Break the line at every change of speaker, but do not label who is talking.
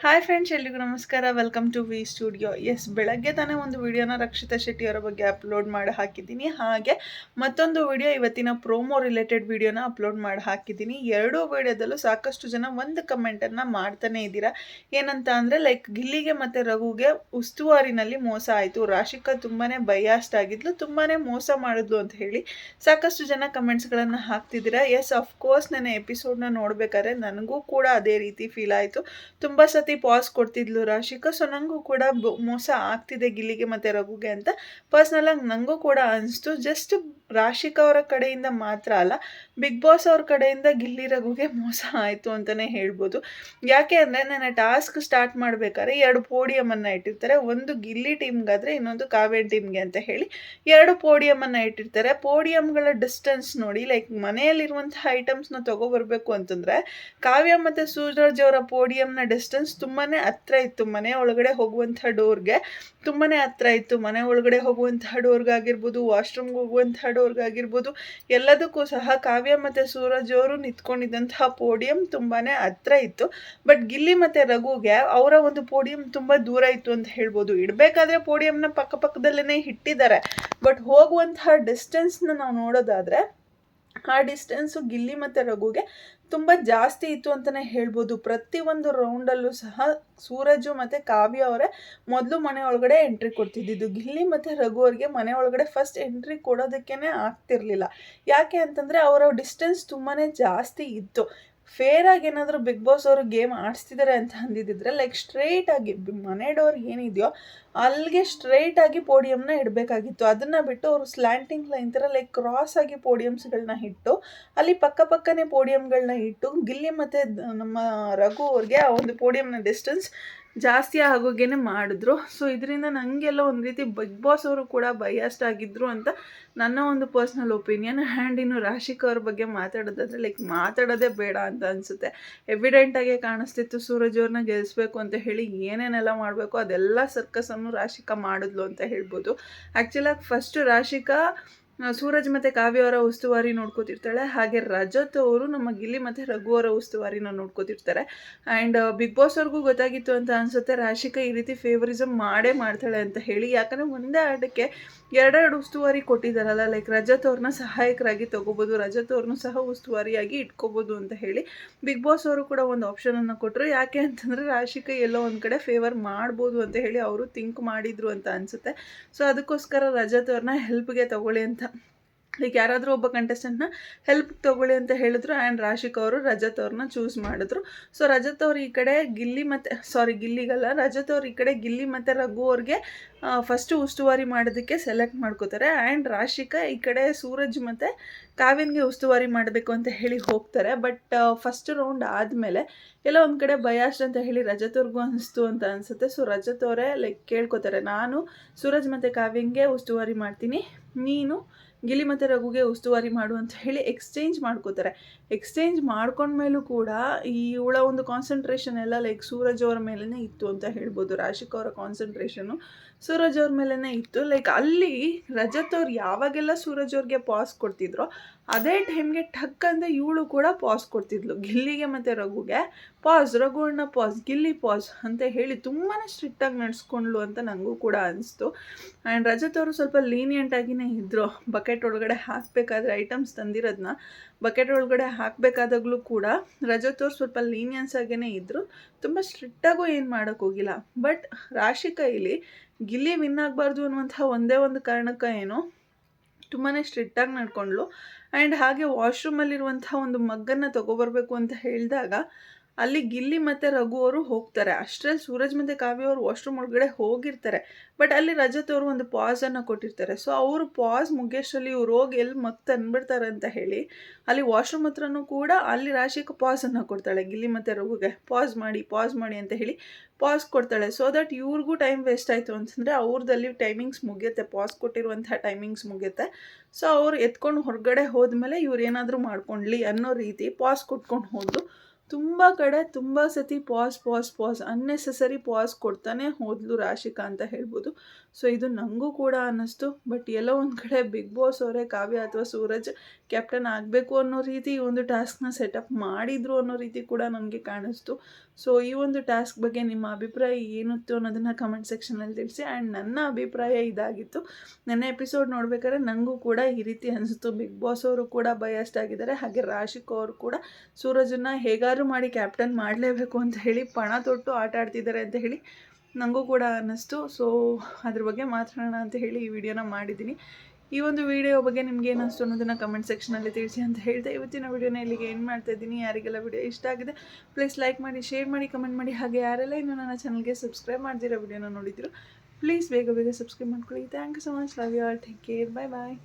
Hi friends ಎಲ್ರಿಗೂ ನಮಸ್ಕಾರ. Welcome to V studio S ಬೆಳಗ್ಗೆ ತಾನೇ ಒಂದು ವಿಡಿಯೋನ ರಕ್ಷಿತಾ ಶೆಟ್ಟಿಯವರ ಬಗ್ಗೆ ಅಪ್ಲೋಡ್ ಮಾಡಿ ಹಾಕಿದ್ದೀನಿ. ಹಾಗೆ ಮತ್ತೊಂದು ವಿಡಿಯೋ ಇವತ್ತಿನ ಪ್ರೋಮೋ ರಿಲೇಟೆಡ್ ವಿಡಿಯೋನ ಅಪ್ಲೋಡ್ ಮಾಡಿ ಹಾಕಿದ್ದೀನಿ. ಎರಡೂ ವಿಡಿಯೋದಲ್ಲೂ ಸಾಕಷ್ಟು ಜನ ಒಂದು ಕಮೆಂಟನ್ನು ಮಾಡ್ತಾನೆ ಇದ್ದೀರಾ? ಏನಂತ ಅಂದರೆ ಲೈಕ್ ಗಿಲ್ಲಿಗೆ ಮತ್ತು ರಘುಗೆ ಉಸ್ತುವಾರಿನಲ್ಲಿ ಮೋಸ ಆಯಿತು. ರಾಶಿಕಾ ತುಂಬಾ ಬಯಾಸ್ಟ್ ಆಗಿದ್ಲು ತುಂಬಾ ಮೋಸ ಮಾಡಿದ್ಲು ಅಂತ ಹೇಳಿ ಸಾಕಷ್ಟು ಜನ ಕಮೆಂಟ್ಸ್ಗಳನ್ನು ಹಾಕ್ತಿದ್ದೀರಾ? ಎಸ್ ಅಫ್ಕೋರ್ಸ್ ನನ್ನ ಎಪಿಸೋಡ್ನ ನೋಡಬೇಕಾದ್ರೆ ನನಗೂ ಕೂಡ ಅದೇ ರೀತಿ ಫೀಲ್ ಆಯಿತು. ತುಂಬ ಪಾಸ್ ಕೊಡ್ತಿದ್ಲು ರಾಶಿಕಾ. ಸೊ ನನಗೂ ಕೂಡ ಮೋಸ ಆಗ್ತಿದೆ ಗಿಲ್ಲಿಗೆ ಮತ್ತು ರಘುಗೆ ಅಂತ. ಪರ್ಸ್ನಲಾಗಿ ನನಗೂ ಕೂಡ ಅನಿಸ್ತು. ಜಸ್ಟ್ ರಾಶಿಕಾ ಅವರ ಕಡೆಯಿಂದ ಮಾತ್ರ ಅಲ್ಲ, ಬಿಗ್ ಬಾಸ್ ಅವ್ರ ಕಡೆಯಿಂದ ಗಿಲ್ಲಿ ರಘುಗೆ ಮೋಸ ಆಯಿತು ಅಂತಲೇ ಹೇಳ್ಬೋದು. ಯಾಕೆ ಅಂದರೆ ನನ್ನ ಟಾಸ್ಕ್ ಸ್ಟಾರ್ಟ್ ಮಾಡಬೇಕಾದ್ರೆ ಎರಡು ಪೋಡಿಯಮನ್ನು ಇಟ್ಟಿರ್ತಾರೆ. ಒಂದು ಗಿಲ್ಲಿ ಟೀಮ್ಗಾದರೆ ಇನ್ನೊಂದು ಕಾವೇರಿ ಟೀಮ್ಗೆ ಅಂತ ಹೇಳಿ ಎರಡು ಪೋಡಿಯಮನ್ನು ಇಟ್ಟಿರ್ತಾರೆ. ಪೋಡಿಯಮ್ಗಳ ಡಿಸ್ಟೆನ್ಸ್ ನೋಡಿ ಲೈಕ್ ಮನೆಯಲ್ಲಿರುವಂಥ ಐಟಮ್ಸ್ನ ತೊಗೊಬರ್ಬೇಕು ಅಂತಂದರೆ ಕಾವ್ಯ ಮತ್ತು ಸೂರಜ್ ಅವರ ಪೋಡಿಯಮ್ನ ಡಿಸ್ಟೆನ್ಸ್ ತುಂಬಾ ಹತ್ರ ಇತ್ತು. ಮನೆ ಒಳಗಡೆ ಹೋಗುವಂಥ ಡೋರ್ಗೆ ತುಂಬಾ ಹತ್ರ ಇತ್ತು. ಮನೆ ಒಳಗಡೆ ಹೋಗುವಂಥ ಡೋರ್ಗಾಗಿರ್ಬೋದು ವಾಶ್ರೂಮ್ಗೆ ಹೋಗುವಂತಹ ಡೋರ್ಗಾಗಿರ್ಬೋದು ಎಲ್ಲದಕ್ಕೂ ಸಹ ಕಾವ್ಯ ಮತ್ತು ಸೂರಜ್ ಅವರು ನಿಂತ್ಕೊಂಡಿದ್ದಂತಹ ಪೋಡಿಯಂ ತುಂಬಾ ಹತ್ರ ಇತ್ತು. ಬಟ್ ಗಿಲ್ಲಿ ಮತ್ತು ರಘುಗೆ ಅವರ ಒಂದು ಪೋಡಿಯಂ ತುಂಬ ದೂರ ಇತ್ತು ಅಂತ ಹೇಳ್ಬೋದು. ಇಡಬೇಕಾದ್ರೆ ಪೋಡಿಯಂನ ಪಕ್ಕಪಕ್ಕದಲ್ಲೇ ಇಟ್ಟಿದ್ದಾರೆ. ಬಟ್ ಹೋಗುವಂತಹ ಡಿಸ್ಟೆನ್ಸ್ನ ನಾವು ನೋಡೋದಾದರೆ ಆ ಡಿಸ್ಟೆನ್ಸು ಗಿಲ್ಲಿ ಮತ್ತು ರಘುಗೆ ತುಂಬ ಜಾಸ್ತಿ ಇತ್ತು ಅಂತಲೇ ಹೇಳ್ಬೋದು. ಪ್ರತಿಯೊಂದು ರೌಂಡಲ್ಲೂ ಸಹ ಸೂರಜು ಮತ್ತು ಕಾವ್ಯ ಅವರೇ ಮೊದಲು ಮನೆ ಒಳಗಡೆ ಎಂಟ್ರಿ ಕೊಡ್ತಿದ್ದಿದ್ದು. ಗಿಲ್ಲಿ ಮತ್ತು ರಘು ಅವ್ರಿಗೆ ಮನೆ ಒಳಗಡೆ ಫಸ್ಟ್ ಎಂಟ್ರಿ ಕೊಡೋದಕ್ಕೇ ಆಗ್ತಿರಲಿಲ್ಲ. ಯಾಕೆ ಅಂತಂದರೆ ಅವರ ಡಿಸ್ಟೆನ್ಸ್ ತುಂಬಾ ಜಾಸ್ತಿ ಇತ್ತು. ಫೇರ್ ಆಗಿ ಏನಾದರೂ ಬಿಗ್ ಬಾಸ್ ಅವರು ಗೇಮ್ ಆಡಿಸ್ತಿದ್ದಾರೆ ಅಂತ ಅಂದಿದ್ದಿದ್ರೆ ಲೈಕ್ ಸ್ಟ್ರೈಟ್ ಆಗಿ ಮನೆ ಡೋರ್ ಏನಿದೆಯೋ ಅಲ್ಲಿಗೆ ಸ್ಟ್ರೈಟ್ ಆಗಿ ಪೋಡಿಯಂನ ಇಡಬೇಕಾಗಿತ್ತು. ಅದನ್ನು ಬಿಟ್ಟು ಅವರು ಸ್ಲ್ಯಾಂಟಿಂಗ್ ಲೈನ್ ಥರ ಲೈಕ್ ಕ್ರಾಸ್ ಆಗಿ ಪೋಡಿಯಮ್ಸ್ಗಳನ್ನ ಇಟ್ಟು, ಅಲ್ಲಿ ಪಕ್ಕ ಪಕ್ಕನೇ ಪೋಡಿಯಂಗಳನ್ನ ಇಟ್ಟು, ಗಿಲ್ಲಿ ಮತ್ತು ನಮ್ಮ ರಘು ಅವ್ರಿಗೆ ಆ ಒಂದು ಪೋಡಿಯಂನ ಡಿಸ್ಟೆನ್ಸ್ ಜಾಸ್ತಿ ಆಗೋಗೇನೆ ಮಾಡಿದ್ರು. ಸೊ ಇದರಿಂದ ನನಗೆಲ್ಲ ಒಂದು ರೀತಿ ಬಿಗ್ ಬಾಸ್ ಅವರು ಕೂಡ ಬಯಸ್ಟ್ ಆಗಿದ್ರು ಅಂತ ನನ್ನ ಒಂದು ಪರ್ಸ್ನಲ್ ಒಪಿನಿಯನ್ ಆ್ಯಂಡ್ ಇನ್ನು ರಾಶಿಕಾ ಅವ್ರ ಬಗ್ಗೆ ಮಾತಾಡೋದಾದರೆ ಲೈಕ್ ಮಾತಾಡೋದೇ ಬೇಡ ಅಂತ ಅನಿಸುತ್ತೆ. ಎವಿಡೆಂಟಾಗೆ ಕಾಣಿಸ್ತಿತ್ತು ಸೂರಜ್ ಅವ್ರನ್ನ ಗೆಲ್ಲಿಸ್ಬೇಕು ಅಂತ ಹೇಳಿ ಏನೇನೆಲ್ಲ ಮಾಡಬೇಕು, ಅದೆಲ್ಲ ಸರ್ಕಸನ್ನು ರಾಶಿಕಾ ಮಾಡಿದ್ಲು ಅಂತ ಹೇಳ್ಬೋದು. ಆ್ಯಕ್ಚುಲಾಗಿ ಫಸ್ಟು ರಾಶಿಕಾ ಸೂರಜ್ ಮತ್ತು ಕಾವ್ಯ ಅವರ ಉಸ್ತುವಾರಿ ನೋಡ್ಕೋತಿರ್ತಾಳೆ. ಹಾಗೆ ರಜತ್ ಅವರು ನಮ್ಮ ಗಿಲ್ಲಿ ಮತ್ತು ರಘು ಅವರ ಉಸ್ತುವಾರಿನ ನೋಡ್ಕೋತಿರ್ತಾರೆ. ಆ್ಯಂಡ್ ಬಿಗ್ ಬಾಸ್ ಅವ್ರಿಗೂ ಗೊತ್ತಾಗಿತ್ತು ಅಂತ ಅನಿಸುತ್ತೆ. ರಾಶಿಕಾ ಈ ರೀತಿ ಫೇವರಿಸಮ್ ಮಾಡೇ ಮಾಡ್ತಾಳೆ ಅಂತ ಹೇಳಿ. ಯಾಕಂದರೆ ಒಂದೇ ಆಟಕ್ಕೆ ಎರಡೆರಡು ಉಸ್ತುವಾರಿ ಕೊಟ್ಟಿದ್ದಾರಲ್ಲ. ಲೈಕ್ ರಜತ್ ಅವ್ರನ್ನ ಸಹಾಯಕರಾಗಿ ತೊಗೋಬೋದು, ರಜತ್ ಅವ್ರನ್ನೂ ಸಹ ಉಸ್ತುವಾರಿಯಾಗಿ ಇಟ್ಕೋಬೋದು ಅಂತ ಹೇಳಿ ಬಿಗ್ ಬಾಸ್ ಅವರು ಕೂಡ ಒಂದು ಆಪ್ಷನನ್ನು ಕೊಟ್ಟರು ಯಾಕೆ ಅಂತಂದರೆ ರಾಶಿಕಾ ಎಲ್ಲೋ ಒಂದು ಕಡೆ ಫೇವರ್ ಮಾಡ್ಬೋದು ಅಂತ ಹೇಳಿ ಅವರು ಥಿಂಕ್ ಮಾಡಿದ್ರು ಅಂತ ಅನಿಸುತ್ತೆ. ಸೊ ಅದಕ್ಕೋಸ್ಕರ ರಜತ್ ಅವ್ರನ್ನ ಹೆಲ್ಪ್ಗೆ ತಗೊಳ್ಳಿ ಅಂತ ಲೈಕ್ ಯಾರಾದರೂ ಒಬ್ಬ ಕಂಟೆಸ್ಟೆಂಟ್ನ ಹೆಲ್ಪ್ ತೊಗೊಳ್ಳಿ ಅಂತ ಹೇಳಿದ್ರು ಆ್ಯಂಡ್ ರಾಶಿಕ್ ಅವರು ರಜತ್ ಅವ್ರನ್ನ ಚೂಸ್ ಮಾಡಿದ್ರು. ಸೊ ರಜತ್ ಅವ್ರು ಈ ಕಡೆ ಗಿಲ್ಲಿ ಮತ್ತು ಸಾರಿ ಗಿಲ್ಲಿಗಲ್ಲ, ರಜತ್ ಅವ್ರು ಈ ಕಡೆ ಗಿಲ್ಲಿ ಮತ್ತು ರಘು ಅವ್ರಿಗೆ ಫಸ್ಟು ಉಸ್ತುವಾರಿ ಮಾಡೋದಕ್ಕೆ ಸೆಲೆಕ್ಟ್ ಮಾಡ್ಕೋತಾರೆ ಆ್ಯಂಡ್ ರಾಶಿಕಾ ಈ ಕಡೆ ಸೂರಜ್ ಮತ್ತು ಕಾವ್ಯನ್ಗೆ ಉಸ್ತುವಾರಿ ಮಾಡಬೇಕು ಅಂತ ಹೇಳಿ ಹೋಗ್ತಾರೆ. ಬಟ್ ಫಸ್ಟ್ ರೌಂಡ್ ಆದಮೇಲೆ ಎಲ್ಲ ಒಂದು ಕಡೆ ಬಯಾಸ್ಟ್ ಅಂತ ಹೇಳಿ ರಜತ್ ಅವ್ರಿಗೂ ಅನಿಸ್ತು ಅಂತ ಅನಿಸುತ್ತೆ. ಸೊ ರಜತ್ ಅವರೇ ಲೈಕ್ ಕೇಳ್ಕೊತಾರೆ. ನಾನು ಸೂರಜ್ ಮತ್ತು ಕಾವ್ಯಂಗೆ ಉಸ್ತುವಾರಿ ಮಾಡ್ತೀನಿ. ನೀನು ಗಿಲಿ ಮತ್ತು ರಘುಗೆ ಉಸ್ತುವಾರಿ ಮಾಡು ಅಂತ ಹೇಳಿ ಎಕ್ಸ್ಚೇಂಜ್ ಮಾಡ್ಕೋತಾರೆ. ಎಕ್ಸ್ಚೇಂಜ್ ಮಾಡ್ಕೊಂಡ್ಮೇಲೂ ಕೂಡ ಈ ಇವಳ ಒಂದು ಕಾನ್ಸಂಟ್ರೇಷನ್ ಎಲ್ಲ ಲೈಕ್ ಸೂರಜ್ ಅವರ ಮೇಲೇ ಇತ್ತು ಅಂತ ಹೇಳ್ಬೋದು. ರಾಶಿಕ್ ಅವರ ಕಾನ್ಸಂಟ್ರೇಷನು ಸೂರಜ್ ಅವ್ರ ಮೇಲೇ ಇತ್ತು. ಲೈಕ್ ಅಲ್ಲಿ ರಜತ್ ಅವ್ರು ಯಾವಾಗೆಲ್ಲ ಸೂರಜ್ ಅವ್ರಿಗೆ ಪಾಸ್ ಕೊಡ್ತಿದ್ರೋ ಅದೇ ಟೈಮ್ಗೆ ಠಕ್ ಅಂತ ಇವಳು ಕೂಡ ಪಾಸ್ ಕೊಡ್ತಿದ್ಲು. ಗಿಲ್ಲಿಗೆ ಮತ್ತು ರಘುಗೆ ಪಾಸ್ ರಘು ಅಣ್ಣ ಪಾಸ್ ಗಿಲ್ಲಿ ಪಾಸ್ ಅಂತ ಹೇಳಿ ತುಂಬಾ ಸ್ಟ್ರಿಕ್ಟಾಗಿ ನಡೆಸ್ಕೊಂಡ್ಲು ಅಂತ ನನಗೂ ಕೂಡ ಅನಿಸ್ತು. ಆ್ಯಂಡ್ ರಜತ್ ಅವರು ಸ್ವಲ್ಪ ಲೀನಿಯಂಟಾಗಿಯೇ ಇದ್ದರು ಬಕೆಟ್ ಒಳಗಡೆ ಹಾಕಬೇಕಾದ್ರೆ ಐಟಮ್ಸ್ ತಂದಿರೋದನ್ನ ಬಕೆಟ್ ಒಳಗಡೆ ಹಾಕಬೇಕಾದಾಗಲೂ ಕೂಡ ರಜತ್ ಅವರು ಸ್ವಲ್ಪ ಲೀನಿಯನ್ಸ್ ಆಗೇ ಇದ್ದರು ತುಂಬ ಸ್ಟ್ರಿಕ್ಟಾಗೂ ಏನು ಮಾಡೋಕ್ಕೋಗಿಲ್ಲ ಬಟ್ ರಾಶಿ ಕೈಲಿ ಗಿಲ್ಲಿ ವಿನ್ ಆಗಬಾರ್ದು ಅನ್ನುವಂಥ ಒಂದೇ ಒಂದು ಕಾರಣಕ್ಕೆ ಏನು ತುಂಬಾ ಸ್ಟ್ರಿಕ್ಟಾಗಿ ನಡ್ಕೊಂಡ್ಲು ಆ್ಯಂಡ್ ಹಾಗೆ ವಾಶ್ರೂಮಲ್ಲಿರುವಂಥ ಒಂದು ಮಗ್ಗನ್ನು ತೊಗೊಬರಬೇಕು ಅಂತ ಹೇಳಿದಾಗ ಅಲ್ಲಿ ಗಿಲ್ಲಿ ಮತ್ತು ರಘು ಅವರು ಹೋಗ್ತಾರೆ. ಅಷ್ಟರಲ್ಲಿ ಸೂರಜ್ ಮತ್ತು ಕಾವ್ಯ ಅವರು ವಾಶ್ರೂಮ್ ಒಳಗಡೆ ಹೋಗಿರ್ತಾರೆ. ಬಟ್ ಅಲ್ಲಿ ರಜತ್ ಅವರು ಒಂದು ಪಾಸನ್ನು ಕೊಟ್ಟಿರ್ತಾರೆ. ಸೊ ಅವರು ಪಾಸ್ ಮುಗಿಯೋಷ್ಟರಲ್ಲಿ ಇವ್ರು ಹೋಗಿ ಎಲ್ಲಿ ಮತ್ತೆ ತಂದ್ಬಿಡ್ತಾರೆ ಅಂತ ಹೇಳಿ, ಅಲ್ಲಿ ವಾಶ್ರೂಮ್ ಹತ್ರನೂ ಕೂಡ ಅಲ್ಲಿ ರಾಶಿಕ ಪಾಸನ್ನು ಕೊಡ್ತಾಳೆ ಗಿಲ್ಲಿ ಮತ್ತು ರಘುಗೆ. ಪಾಸ್ ಮಾಡಿ ಪಾಸ್ ಮಾಡಿ ಅಂತ ಹೇಳಿ ಪಾಸ್ ಕೊಡ್ತಾಳೆ. ಸೊ ದಟ್ ಇವ್ರಿಗೂ ಟೈಮ್ ವೇಸ್ಟ್ ಆಯಿತು ಅಂತಂದರೆ ಅವ್ರದಲ್ಲಿ ಟೈಮಿಂಗ್ಸ್ ಮುಗಿಯುತ್ತೆ. ಪಾಸ್ ಕೊಟ್ಟಿರುವಂಥ ಟೈಮಿಂಗ್ಸ್ ಮುಗಿಯುತ್ತೆ. ಸೊ ಅವ್ರು ಎತ್ಕೊಂಡು ಹೊರಗಡೆ ಹೋದ್ಮೇಲೆ ಇವ್ರು ಏನಾದರೂ ಮಾಡ್ಕೊಂಡ್ಲಿ ಅನ್ನೋ ರೀತಿ ಪಾಸ್ ಕೊಟ್ಕೊಂಡು ಹೋದ್ಲು ತುಂಬ ಕಡೆ ತುಂಬ ಸತಿ pass pass pass unnecessary pass ಕೊಡ್ತಾನೆ ಹೋದ್ಲು ರಾಶಿಕಾ ಅಂತ ಹೇಳ್ಬೋದು. ಸೊ ಇದು ನನಗೂ ಕೂಡ ಅನ್ನಿಸ್ತು. ಬಟ್ ಎಲ್ಲೋ ಒಂದು ಕಡೆ ಬಿಗ್ ಬಾಸ್ ಅವರೇ, ಕಾವ್ಯ ಅಥವಾ ಸೂರಜ್ ಕ್ಯಾಪ್ಟನ್ ಆಗಬೇಕು ಅನ್ನೋ ರೀತಿ ಈ ಒಂದು ಟಾಸ್ಕ್ನ ಸೆಟಪ್ ಮಾಡಿದ್ರು ಅನ್ನೋ ರೀತಿ ಕೂಡ ನನಗೆ ಕಾಣಿಸ್ತು. ಸೊ ಈ ಒಂದು ಟಾಸ್ಕ್ ಬಗ್ಗೆ ನಿಮ್ಮ ಅಭಿಪ್ರಾಯ ಏನಿತ್ತು ಅನ್ನೋದನ್ನು ಕಮೆಂಟ್ ಸೆಕ್ಷನಲ್ಲಿ ತಿಳಿಸಿ. ಆ್ಯಂಡ್ ನನ್ನ ಅಭಿಪ್ರಾಯ ಇದಾಗಿತ್ತು. ನನ್ನ ಎಪಿಸೋಡ್ ನೋಡ್ಬೇಕಾದ್ರೆ ನನಗೂ ಕೂಡ ಈ ರೀತಿ ಅನಿಸ್ತು ಬಿಗ್ ಬಾಸ್ ಅವರು ಕೂಡ ಬಯಸ್ಟ್ ಆಗಿದ್ದಾರೆ. ಹಾಗೆ ರಾಶಿಕ್ ಅವರು ಕೂಡ ಸೂರಜನ್ನ ಹೇಗಾದ್ರೂ ಮಾಡಿ ಕ್ಯಾಪ್ಟನ್ ಮಾಡಲೇಬೇಕು ಅಂತ ಹೇಳಿ ಪಣ ತೊಟ್ಟು ಆಟ ಆಡ್ತಿದ್ದಾರೆ ಅಂತ ಹೇಳಿ ನನಗೂ ಕೂಡ ಅನ್ನಿಸ್ತು. ಸೊ ಅದ್ರ ಬಗ್ಗೆ ಮಾತಾಡೋಣ ಅಂತ ಹೇಳಿ ಈ ವಿಡಿಯೋನ ಮಾಡಿದ್ದೀನಿ. ಈ ಒಂದು ವಿಡಿಯೋ ಬಗ್ಗೆ ನಿಮ್ಗೆ ಏನು ಅನಿಸ್ತು ಅನ್ನೋದನ್ನು ಕಮೆಂಟ್ ಸೆಕ್ಷನಲ್ಲಿ ತಿಳಿಸಿ ಅಂತ ಹೇಳ್ತಾ ಇವತ್ತಿನ ವಿಡಿಯೋನ ಇಲ್ಲಿಗೆ ಏನು ಮಾಡ್ತಾ ಇದ್ದೀನಿ. ಯಾರಿಗೆಲ್ಲ ವಿಡಿಯೋ ಇಷ್ಟ ಆಗಿದೆ ಪ್ಲೀಸ್ ಲೈಕ್ ಮಾಡಿ ಶೇರ್ ಮಾಡಿ ಕಮೆಂಟ್ ಮಾಡಿ. ಹಾಗೆ ಯಾರೆಲ್ಲ ಇನ್ನೂ ನನ್ನ ಚಾನಲ್ಗೆ ಸಬ್ಸ್ಕ್ರೈಬ್ ಮಾಡ್ದಿರೋ ವಿಡಿಯೋನ ನೋಡಿದ್ರು ಪ್ಲೀಸ್ ಬೇಗ ಬೇಗ ಸಬ್ಸ್ಕ್ರೈಬ್ ಮಾಡ್ಕೊಳ್ಳಿ. Thank you so much love you all take care bye bye